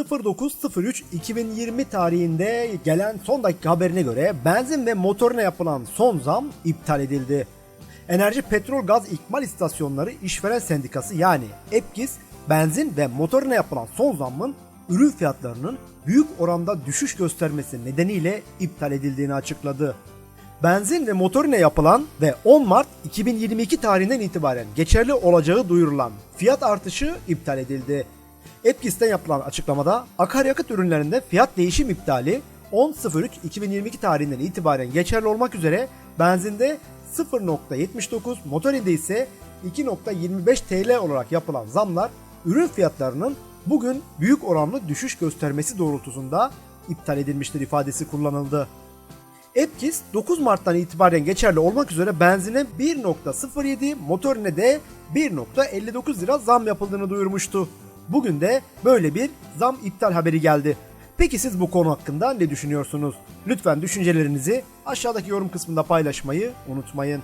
09.03.2020 tarihinde gelen son dakika haberine göre benzin ve motoruna yapılan son zam iptal edildi. Enerji Petrol Gaz İkmal İstasyonları İşveren Sendikası yani EPGİS benzin ve motoruna yapılan son zammın ürün fiyatlarının büyük oranda düşüş göstermesi nedeniyle iptal edildiğini açıkladı. Benzin ve motorine yapılan ve 10 Mart 2022 tarihinden itibaren geçerli olacağı duyurulan fiyat artışı iptal edildi. Epkis'ten yapılan açıklamada akaryakıt ürünlerinde fiyat değişim iptali 10.03.2022 tarihinden itibaren geçerli olmak üzere benzinde 0.79, motorinde ise 2.25 TL olarak yapılan zamlar ürün fiyatlarının bugün büyük oranlı düşüş göstermesi doğrultusunda iptal edilmiştir ifadesi kullanıldı. Epkis 9 Mart'tan itibaren geçerli olmak üzere benzine 1.07, motorine de 1.59 lira zam yapıldığını duyurmuştu. Bugün de böyle bir zam iptal haberi geldi. Peki siz bu konu hakkında ne düşünüyorsunuz? Lütfen düşüncelerinizi aşağıdaki yorum kısmında paylaşmayı unutmayın.